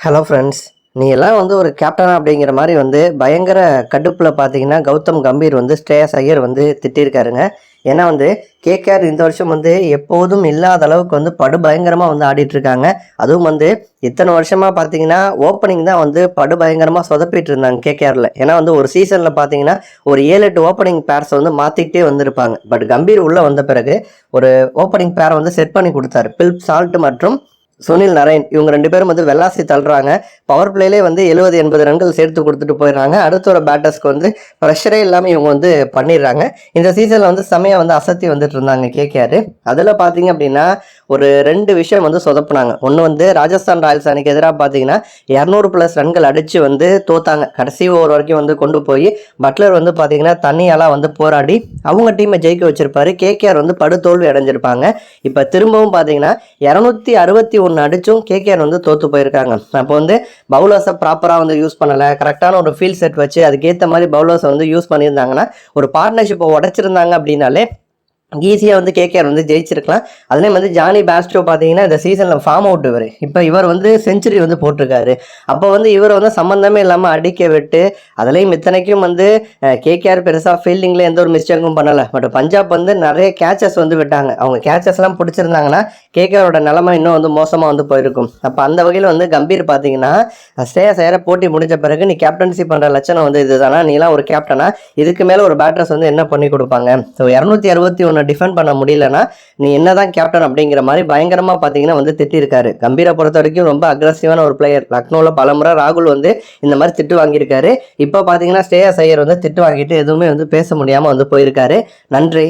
Hello friends நீ எல்லாம் வந்து ஒரு கேப்டன் அப்படிங்கிற மாதிரி வந்து பயங்கர கடுப்பில் பார்த்தீங்கன்னா கௌதம் கம்பீர் வந்து ஸ்ரேயஸ் ஐயர் வந்து திட்டிருக்காருங்க. ஏன்னா வந்து கேகேஆர் இந்த வருஷம் வந்து எப்போதும் இல்லாத அளவுக்கு வந்து படு பயங்கரமாக வந்து ஆடிட்டுருக்காங்க. அதுவும் வந்து இத்தனை வருஷமாக பார்த்தீங்கன்னா ஓப்பனிங் தான் வந்து படு பயங்கரமாக சொதப்பிட்டு இருந்தாங்க கேகேஆரில். ஏன்னா வந்து ஒரு சீசனில் பார்த்தீங்கன்னா ஒரு ஏழு எட்டு ஓப்பனிங் பேர்ஸை வந்து மாற்றிக்கிட்டே வந்திருப்பாங்க. பட் கம்பீர் உள்ளே வந்த பிறகு ஒரு ஓப்பனிங் பேரை வந்து செட் பண்ணி கொடுத்தாரு. பில்ப் சால்ட் மற்றும் சுனில் நரேன் இவங்க ரெண்டு பேரும் வந்து வெள்ளாசி தள்ளுறாங்க. பவர் பிளேலே வந்து எழுபது எண்பது ரன்கள் சேர்த்து கொடுத்துட்டு போயிடுறாங்க. அடுத்த ஒரு பேட்டர்ஸ்க்கு வந்து ப்ரெஷரே இல்லாமல் இவங்க வந்து பண்ணிடுறாங்க. இந்த சீசனில் வந்து செமையாக வந்து அசத்தி வந்துட்டு இருந்தாங்க கேகேஆர் அதில் பார்த்தீங்க அப்படின்னா ஒரு ரெண்டு விஷயம் வந்து சொதப்புனாங்க. ஒன்று வந்து ராஜஸ்தான் ராயல்ஸ் அணிக்கு எதிராக பார்த்தீங்கன்னா இரநூறு ப்ளஸ் ரன்கள் அடித்து வந்து தோத்தாங்க. கடைசி ஓவர் வரைக்கும் வந்து கொண்டு போய் பட்லர் வந்து பார்த்தீங்கன்னா தனியாலாம் வந்து போராடி அவங்க டீமை ஜெயிக்க வச்சிருப்பாரு. கேகேஆர் வந்து படுதோல்வி அடைஞ்சிருப்பாங்க. இப்போ திரும்பவும் பார்த்தீங்கன்னா இரநூத்தி அறுபத்தி ஒன்று அடிச்சும் கேகேஆர் வந்து தோத்து போயிருக்காங்க. அப்போ வந்து பவுலர்ஸை ப்ராப்பராக வந்து யூஸ் பண்ணலை. கரெக்டான ஒரு ஃபீல்ட் செட் வச்சு அதுக்கேற்ற மாதிரி பவுலர்ஸை வந்து யூஸ் பண்ணியிருந்தாங்கன்னா ஒரு பார்ட்னர்ஷிப்பை உடச்சிருந்தாங்க அப்படின்னாலே ஈஸியாக வந்து கேகேஆர் வந்து ஜெயிச்சிருக்கலாம். அதுலேயும் வந்து ஜானி பேஸ்டோ பார்த்தீங்கன்னா இந்த சீசனில் ஃபார்ம் அவுட் இவர். இப்போ இவர் வந்து செஞ்சுரி வந்து போட்டிருக்காரு. அப்போ வந்து இவர் வந்து சம்மந்தமே இல்லாமல் அடிக்க விட்டு அதுலேயும் இத்தனைக்கும் வந்து கேகேஆர் பெருசாக ஃபீல்டிங்கில் எந்த ஒரு மிஸ்டேக்கும் பண்ணலை. பட் பஞ்சாப் வந்து நிறைய கேச்சஸ் வந்து விட்டாங்க. அவங்க கேச்சஸ்லாம் பிடிச்சிருந்தாங்கன்னா கேகேஆரோட நிலமை இன்னும் வந்து மோசமாக வந்து போயிருக்கும். அப்போ அந்த வகையில் வந்து கம்பீர் பார்த்தீங்கன்னா ஸ்ரேயா சேர போட்டி முடிஞ்ச பிறகு நீ கேப்டன்சி பண்ணுற லட்சணம் வந்து இதுதானா? நீலாம் ஒரு கேப்டனா இதுக்கு மேலே ஒரு பேட்டர்ஸ் வந்து என்ன பண்ணி கொடுப்பாங்க? ஸோ இரநூத்தி அறுபத்தி ஒன்று டிஃபெண்ட் பண்ண முடியலன்னா நீ என்னதான் கேப்டன் அப்படிங்கிற மாதிரி பயங்கரமாக பார்த்தீங்கன்னா வந்து திட்டிருக்காரு. கம்பீரை பொறுத்த வரைக்கும் ரொம்ப அக்ரஸிவான ஒரு பிளேயர் லக்னோவில் பலமுறை ராகுல் வந்து இந்த மாதிரி திட்டு வாங்கியிருக்காரு. இப்போ பார்த்தீங்கன்னா ஸ்ரேயா ஐயர் வந்து திட்டு வாங்கிட்டு எதுவுமே வந்து பேச முடியாமல் வந்து போயிருக்காரு. நன்றி.